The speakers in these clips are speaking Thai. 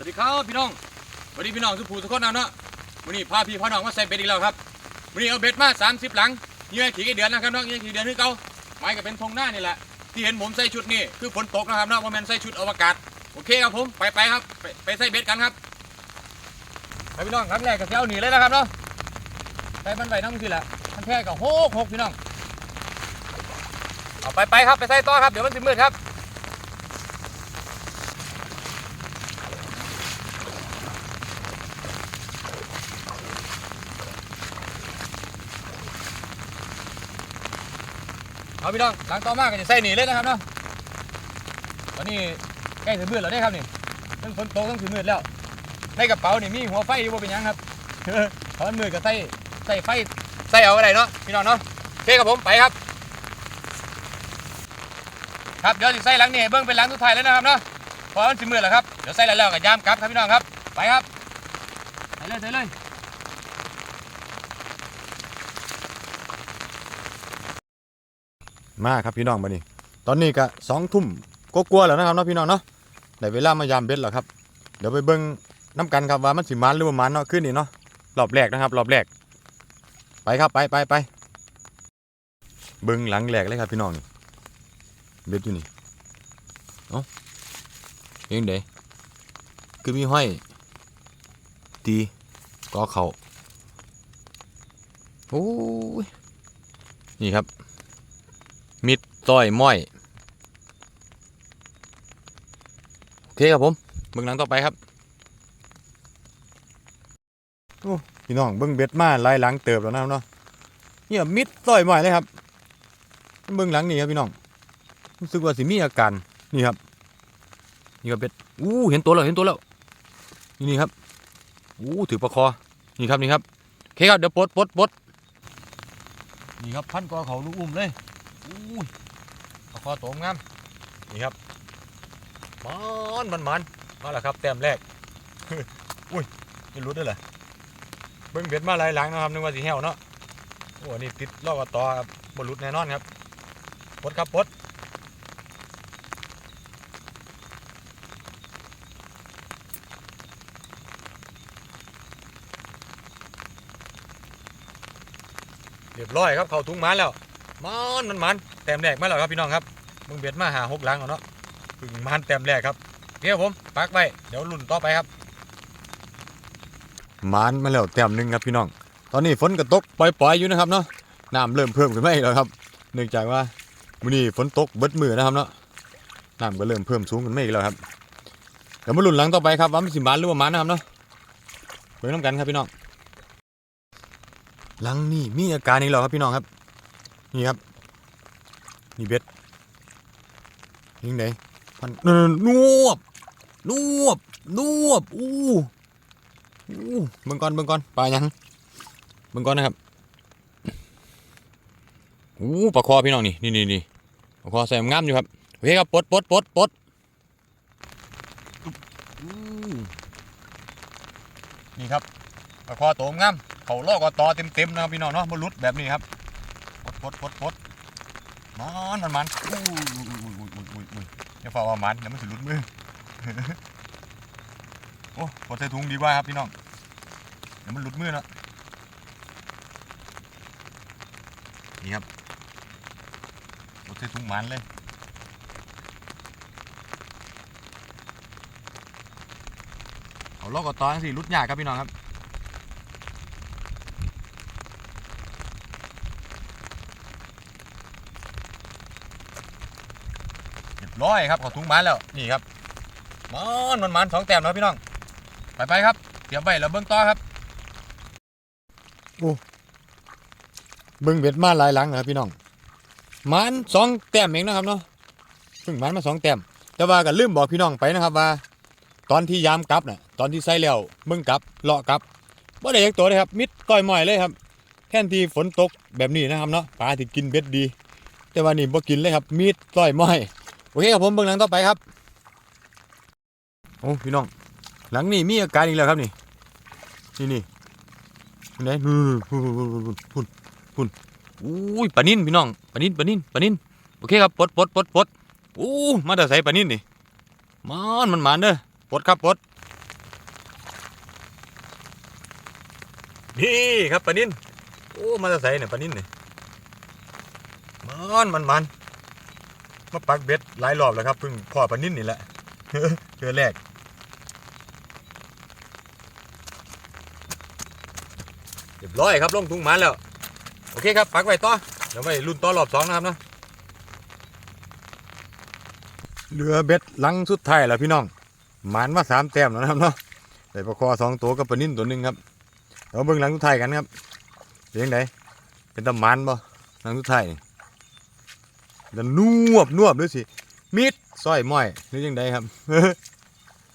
สวัสดีครับพี่น้องสวัสดีพี่น้องทุกผู้ทุกคนนะเนาะวันนี้พาพี่พาน้องมาใส่เบ็ดอีกแล้วครับวันนี้เอาเบ็ดมา30 หลังเยื่อขี่กี่เดือนนะครับน้องเยื่อขี่เดือนคือเก่าไม้ก็เป็นธงหน้านี่แหละ ที่เห็นผมใส่ชุดนี่คือฝนตกนะครับเนาะว่าแมนใส่ชุดอวกาศโอเคครับผมไปไปครับไปไปใส่เบ็ดกันครับไปพี่น้องครั้งแรกก็เที่ยวหนีเลยนะครับเนาะไปมันไปน้ำสิแหละมันแท้กับโฮกหกพี่น้องเอาไปไปครับไปใส่ต่อครับเดี๋ยวมันสิมืดครับ เอาพี่น้องหลังต่อมาก็จะใส่หนีเลยนะครับเนาะตอนนี้ใกล้ถึงมืดแล้วเนี่ยครับนี่ทั้งฝนตกทั้งถึงมืดแล้วในกระเป๋านี่มีหัวไฟอยู่บ่เป็นยังครับเพราะมันมืดก็ใส่ใส่ไฟใส่เอาอะไรเนาะพี่น้องเนาะโอเคครับผมไปครับ ครับเดี๋ยวสิใส่หลังนี่เบิ้งเป็นหลังสุดท้ายแล้วนะครับเนาะพราะมันถึงมืดแล้วครับเดี๋ยวใส่แล้วก็ยามกลับครับพี่น้องครับไปครับใส่เลยใส่เลย มาครับพี่น้องมานี่ตอนนี้ก็สองทุ่มก็กลัวแล้วนะครับเนาะพี่น้องเนาะได้เวลามายามเบ็ดแล้วครับ เดี๋ยวไปเบิ้งน้ำกันครับว่ามันสิมันหรือว่ามันเนาะขึ้นนี่เนาะรอบแรกนะครับรอบแรก ไปครับไปไปไปเบิ้งหลังแรกเลยครับพี่น้องนี่เบ็ดอยู่นี่เอ้าเองเด้คือมีห้อยตีกอเขาโอ้ยนี่ครับ มิดต้อยม้อยโอเคครับผมเบิ่งหนังต่อไปครับโอ้พี่น้องเบิ่งเบ็ดมาหลายหลังเติบแล้วนะครับเนาะเนี่ยมิดต้อยม้อยเลยครับเบิ่งหลังนี่ครับพี่น้องรู้สึกว่าสิมีอาการนี่ครับนี่ครับเบ็ดอู้เห็นตัวแล้วเห็นตัวแล้วนี่นี่ครับอู้ถือประคอนี่ครับนี่ครับโอเคครับเดี๋ยวปลดปลดปลดนี่ครับพันกอเขาลูกอุ้มเลย อุ้ยปลาคอโตมงามนี่ครับมันมันมันมาแล้วครับแต้มแรกอุ้ยนี่รุดด้วยเหรอเบิ้งเบ็ดมาหลายหลังนะครับนึกว่าสีแห้วเนาะโอ้นี่ติดลอกกับตอครับบรุดแน่นอนครับปดครับปดเรียบร้อยครับ เข้าถุงมันแล้ว มันมันมันแต้มแรกมาแล้วครับพี่น้องครับมึงเบ็ดมาหาหกหลังแล้วเนาะพึ่งมันแต้มแรกครับเดี๋ยวผมปักไปเดี๋ยวลุ่นต่อไปครับมันมาแล้วแต้มหนึ่งครับพี่น้อง ตอนนี้ฝนก็ตกปล่อยๆอยู่นะครับเนาะน้ำเริ่มเพิ่มขึ้นมาอีกแล้วครับ เนื่องจากว่ามื้อนี้ฝนตกเบิดมือนะครับเนาะน้ำก็เริ่มเพิ่มสูงขึ้นมาอีกแล้วครับเดี๋ยวมาลุ้นหลังต่อไปครับว่ามันสิมันหรือว่ามันนะครับเนาะเบิ่งน้ำกันครับพี่น้องหลังนี่มีอาการอีกแล้วครับพี่น้องครับ นี่ครับ นี่เบ็ดยิงไหนพันเออนวบนวบนวบอู้อู้เบิ่งก่อนเบิ่งก่อนปลายังเบิ่งก่อนนะครับอู้ปลาคอพี่น้องนี่นี่นี่นี่ปลาคอใส่งามอยู่ครับโอเคครับปลดปลดปลดปลดอู้นี่ครับปลาคอโตงามเขาลอกก็ตอเต็มเต็มๆนะครับพี่น้องเนาะบรลุดแบบนี้ครับ ปดปดปดมันมันมันอุ้ยอุ้ยอุ้ยอุ้ยอุ้ยอุ้ยอย่าฝ่าว่ามันเดี๋ยวมันสิหลุดมือโอ้ปดใส่ถุงดีกว่าครับพี่น้องเดี๋ยวมันหลุดมือเนาะนี่ครับปดใส่ถุงมันเลยเอาลอกกตอนสิรุดยากครับพี่น้องครับ ร้อยครับขาถุงมันแล้วนี่ครับมันมันมันสองแต้มแล้วพี่น้องไปไปครับเตรียมไว้แล้วเบิ้งต่อครับโอ้เบิ้งเบ็ดมาหลายหลังนะครับพี่น้องมันสองแต้มเองนะครับเนาะเพิ่งมันมาสองแต้มแต่ว่าก็ลืมบอกพี่น้องไปนะครับว่า ตอนที่ยามกลับน่ะตอนที่ใส่แล้วเบิ้งกลับเลาะกลับบ่ได้ยักตัวเลยครับ มิดก้อยหมอยเลยครับแทนที่ฝนตกแบบนี้นะครับเนาะปลาที่กินเบ็ดดี แต่ว่านี่บ่กินเลยครับมีดก้อยหมอย โอเคครับผมเบื้องหลังต่อไปครับโอ้พี่น้อง หลังนี่มีอาการอีกแล้วครับนี่ นี่นี่ไหนนู่นพุ่นพุ่นพุ่นอุ้ยปานินพี่น้องปานินปานินปานินโอเคครับปดปดปดปดอู้มาแต่ใส่ปานินนี่มันมันมันเด้อปดครับปดนี่ครับปลานิ่นโอ้มาแต่ใส่เนี่ยปานินนี่มันมันมัน มาปักเบ็ดหลายรอบแล้วครับเพิ่งพ่อปนินนี่แหละเจอแรกเรียบร้อยครับลงถุงมันแล้ว โอเคครับปักไว้ต่อเดี๋ยวไปรุ่นต่อรอบสองนะครับเนาะเรือเบ็ดหลังสุดท้ายแล้วพี่น้องหมันมาสามแต้มแล้วนะครับเนาะได้ปลาคอสองตัวกับปลานิ่นตัวหนึ่งครับเดี๋ยวเบิ่งหลังสุดท้ายกันครับเป็นยังไงเป็นตะมันบ่หลังสุดท้ายนี่ จะนวบนวบด้วยสิมิดสร้อยม้อยนี่ยังไงครับ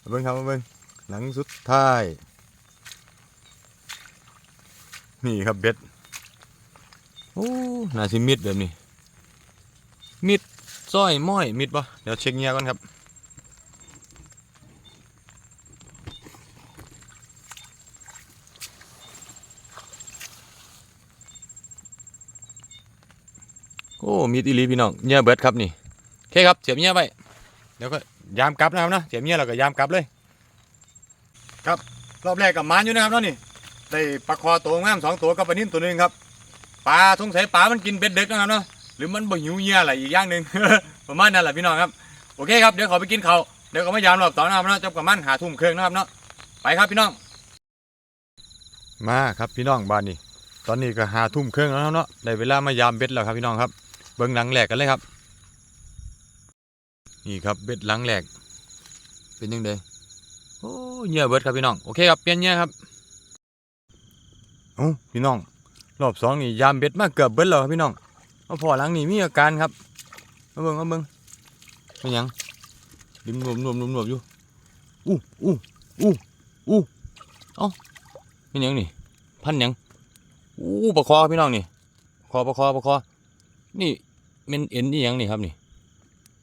มาเบิ้งครับมาเบิ้งหลังสุดท้าย นี่ครับเบ็ดโอ้น่าสิมิดแบบนี้ มิดสร้อยม้อยมิดปะเดี๋ยวเช็คเงียก่อนครับ อ้มิดอีลีพี่น้องเงียเบิดครับนี่โอเคครับเสียบเงียไว้เดี๋ยวก็ยามกลับนะครับนะเสียบเงียแล้วก็ยามกลับเลย ครับรอบแรกกับมานอยู่นะครับเนาะนี่ได้ปลาคอตัวงามสองตัวกับปลานิ่นตัวหนึงครับปลาสงสัยปลามันกินเบ็ดเด็กนะครับเนาะหรือมันบ่หิวเหี้ยอะไรอีกอย่างหนึ่งประมาณนั้นแหละพี่น้องครับโอเคครับเดี๋ยวขอไปกินเขาเดี๋ยวก็มายามรอบต่อนะครับเนาะจบกับมันหาทุ่มเครื่องนะครับเนาะไปครับพี่น้อง มาครับพี่น้องบ้านนี้ตอนนี้ก็หาทุ่มเครื่องแล้วครับเนาะได้เวลามายามเบ็ดแล้วครับพี่น้องครับ เบิ้งหลังแหลกกันเลยครับ นี่ครับเบ็ดหลังแหลก เป็นยังไงโอ้เหยื่อเบิดครับพี่น้อง โอเคครับเปลี่ยนเหยื่อครับโอ้พี่น้อง รอบสองนี่ยามเบ็ดมากเกือบเบิดแล้วครับพี่น้องมาพอหลังนี่มีอาการครับมาเบิ่งมาเบิ่งเป็นยังดึงรวมรวมรวมรวมอยู่อู้อู้อู้อู้เอ้าเป็นยังนี่ พันยังอู้ปลาคอพี่น้องนี่ คอปลาคอปลาคอนี่ เม็นเอ็นนี่ยังนี่ครับนี่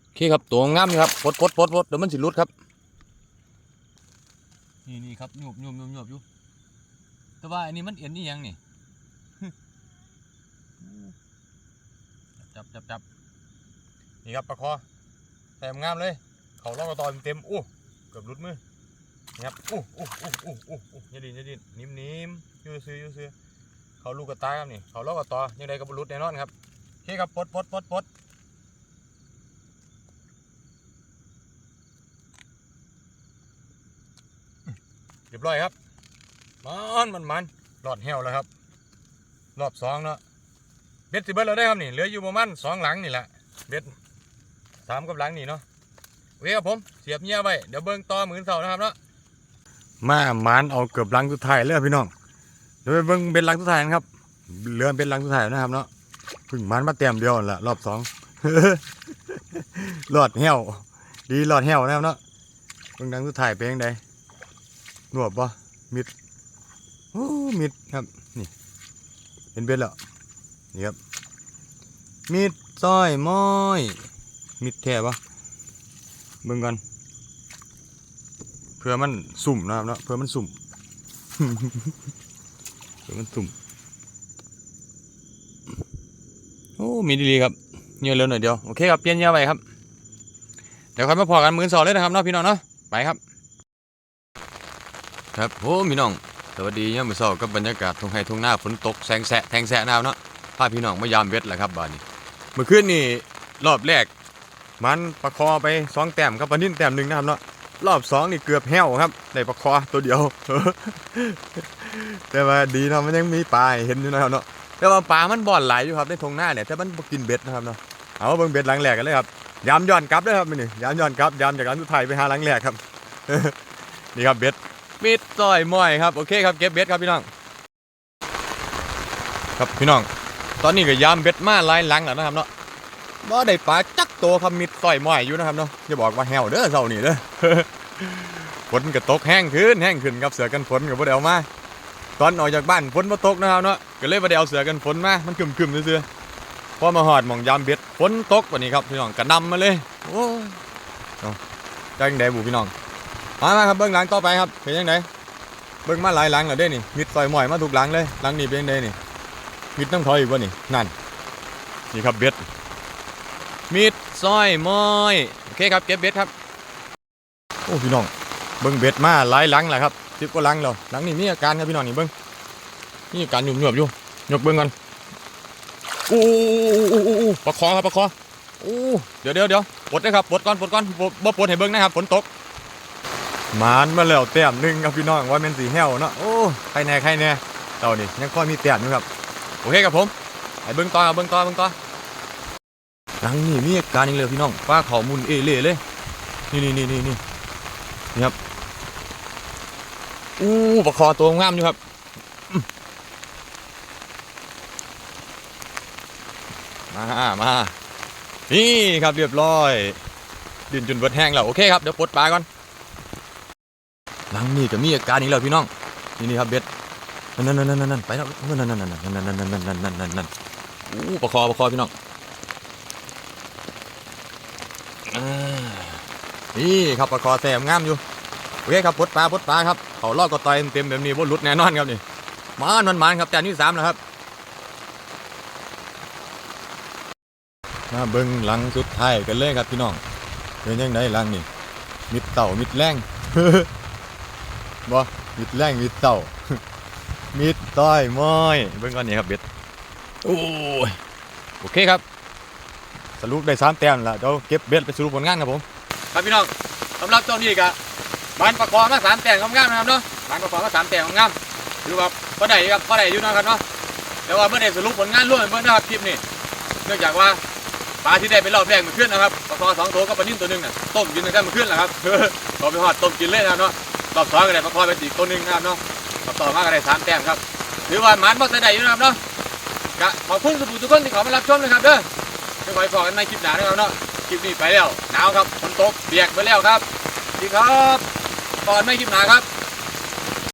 โอเคครับตัวงามนี่ครับปดปดปดปดเดี๋ยวมันสิรุดครับ นี่นี่ครับหยบหยบหยบหยบอยู่แต่ว่าอันนี้มันเอ็นนี่ยังนี่จับจับจับนี่ครับปลาคอแถมงามเลย เขาล่องกระตอนเต็มอู้เกือบหลุดมือนี่ครับอู้อู้อู้อู้อู้อู้ยาดินยาดินนิ่มนิ่มๆอยูซื้ออยูซื้อเขาลูกกระตายครับนี่เขาล่องกระตอยังไงก็บรรลุแน่นอนครับ เคครับปลดปลดปลดปลดเรียบร้อยครับมันมันมันหลอดแหวแล้วครับ รอบสองเนาะเบ็ดสิเบิดเราได้ครับนี่เหลืออยู่ประมาณสองหลังนี่แหละเบ็ดสามกับหลังนี่เนาะโอเคครับผมเสียบเงี้ยไว้เดี๋ยวเบิ้งต่อหมื่นเสานะครับเนาะมาหมานเอาเกือบหลังสุดท้ายเลยพี่น้องเดี๋ยวไปเบิ้งเบ็ดหลังสุดท้ายนะครับเหลือเบ็ดหลังสุดท้ายนะครับเนาะ พึ่งมันมาเต็มเดียวนั่นแหละรอบสองหลอดเหี่ยวดีหลอดเหี่ยวนะครับเนาะเบิ้งหลังสุดท้ายเป็นยังไงหนวบปะมิดโอ้มิดครับ นี่เห็นเบ็ดแล้วนี่ครับมีดสร้อยม้อยมีดแท้ปะเบิ่งก่อนเพื่อมันสุ่มนะครับเนาะเพื่อมันสุ่ม เพื่อมันสุ่ม โอ้มีดีๆครับเงี้ยเร็วหน่อยเดียวโอเคครับเปลี่ยนเงียไปครับเดี๋ยวค่อยมาพอกันมือสองเลยนะครับเนาะพี่น้องเนาะไปครับ ครับโอ้พี่น้องสวัสดีเนี่ยมือสองกับบรรยากาศทุ่งไร่ทุ่งหน้าฝนตกแสงแสะแทงแสะนะครับเนาะพาพี่น้องมายามเบ็ดแหละครับบ้านนี้เมื่อคืนนี่รอบแรกมันประคอไปสองแต้มครับปนิ่นแต้มหนึ่งนะครับเนาะรอบสองนี่เกือบแห้วครับได้ประคอตัวเดียว แต่ว่าดีเนาะมันยังมีปลาให้เห็นอยู่นะครับเนาะ แต่ว่าปลามันบ่อนไหลยอยู่ครับในทงหน้าเนี่ยแต่มันกินเบ็ดนะครับเนาะเอาเบิ่งเบ็ดหลังแหลกกันเลยครับยามย้อนกลับเลยครับนี่ยามย้อนกลับยามจากร้านสุดท้ายไปหาหลังแหลกครับนี่ครับเบ็ดมิดซอยมอยครับโอเคครับเก็บเบ็ดครับพี่น้อง ครับพี่น้อง ตอนนี้ก็ยามเบ็ดมาหลายหลังแล้วนะครับเนาะบ่ได้ปลาจักโตวครับมิดต่อยมอยอยู่นะครับเนาะอย่าบอกว่าแฮวเด้อเช้านี้เด้อฝนก็ตกแห้งขึ้นแห้งขึ้นครับเสือกันฝนก็บ่ได้เอามา ตอนออกจากบ้านฝนบ่ตกนะครับเนาะก็เลยบ่ได้เอาเสือกันฝนมามันครึมๆซื่อๆพอมาฮอดมองยามเบ็ดฝนตกวันนี้ครับพี่น้องก็นำมาเลยโอ้ยจังไดบุพี่น้องมามาครับเบิ่งหลังต่อไปครับเป็นจังไดเบิ่งมาหลายหลังแล้วเด้นี่มิดต่อยมอยมาทุกหลังเลยหลังนี้เป็นจังไดนี่มิดต้องถอยอีกวะนี่นั่นนี่ครับเบ็ดมิดซอยมอยโอเคครับเก็บเบ็ดครับโอ้พี่น้องเบิ้งเบ็ดมาหลายหลังแหละครับ สิบกว่าหลังแล้วหลังนี้มีอาการครับพี่น้องนี่เบิ้งนี่การหยุ่มหยวบอยู่ยกเบิ้งกันอู้อู้อู้อู้ประคอครับประคออู้เดี๋ยวเดี๋ยวเดี๋ยวปลดเลยครับปลดก่อนปลดก่อนบ่บ่ปลดให้เบิ้งนะครับฝนตกหมานมาแล้วแต้มหนึงครับพี่น้องว่าแม่นสีแห้วเนาะโอ้ใครแน่ใครแน่เต่านี่ยังค่อยมีแต้มอยู่ครับโอเคครับผมให้เบิ้งต่อครับเบิ้งต่อเบิ้งต่อหลังนี่มีอาการอีกเลยพี่น้องฟ้าเขามุนเอเล่เลยนี่นี่นี่นี่นี่ อู้ประคอตัวงามอยู่ครับมามานี่ครับเรียบร้อย ดินจนเบิดแห้งแล้วโอเคครับเดี๋ยวปลดปลาก่อนหลังนี่ก็มีอาการอีกแล้วพี่น้องนี่นี่ครับเบ็ดนั่นนั่นนั่นนั่นไปแล้วนั่นนั่นนั่นนั่นนั่นนั่นนั่นนั่นนั่นนั่นนั่นอู้ประคอประคอพี่น้องอ่านี่ครับปลาคอแต้มงามอยู่ โอเคครับปลดปลาปลดปลาครับเขาลอกก็ต่อยเต็มแบบนี้บ่หลุดแน่นอนครับนี่มันมันมันครับแต้มที่สามแล้วครับมาเบิ้งหลังสุดท้ายกันเลยครับพี่น้องเป็นยังไงหลังนี่มิดเต่ามิดแรงบ่มิดแรงมิดเต่ามิดต้อยม้อยเบิ้งก่อนนี่ครับเบ็ดโอ้ยโอเคครับ สรุปได้สามแต้มล้วเดี๋ยวเก็บเบ็ดไปสรุปผลงานครับผม ครับพี่น้องสำหรับตอนนี้ก็ บานประคอมาสามแต่งงามๆนะครับเนาะบานประคอมาสามแต่งงามๆถือว่าพอได้ครับพอได้อยู่นะครับเนาะแต่ว่าเมื่อได้สรุปผลงานร่วมเมื่อนะครับคลิปนี้เนื่องจากว่าปลาที่ได้ไปรอบแรกมันขึ้นนะครับประคอสองตัวกับปลานิ่มตัวหนึงน่ะต้มกินตั้งแต่มันขึ้นแหละครับต่อไปหอดต้มกินเลยนะครับเนาะรอบสองก็ได้ประคอไปอีตัวหนึงนะครับเนาะรอบต่อมาก็ได้สามแต้มครับถือว่ามันบ่ใส่ได้อยู่นะครับเนาะก็ขอบคุณทุกคนที่เขามารับชมนะครับเด้อไม่ไหวพอกันในคลิปหน้านะครับเนาะคลิปนี้ไปแล้วหนาวครับฝนตกเปียกไปแล้วครับดีครับ ก่อนไม่คลิปหนาครับ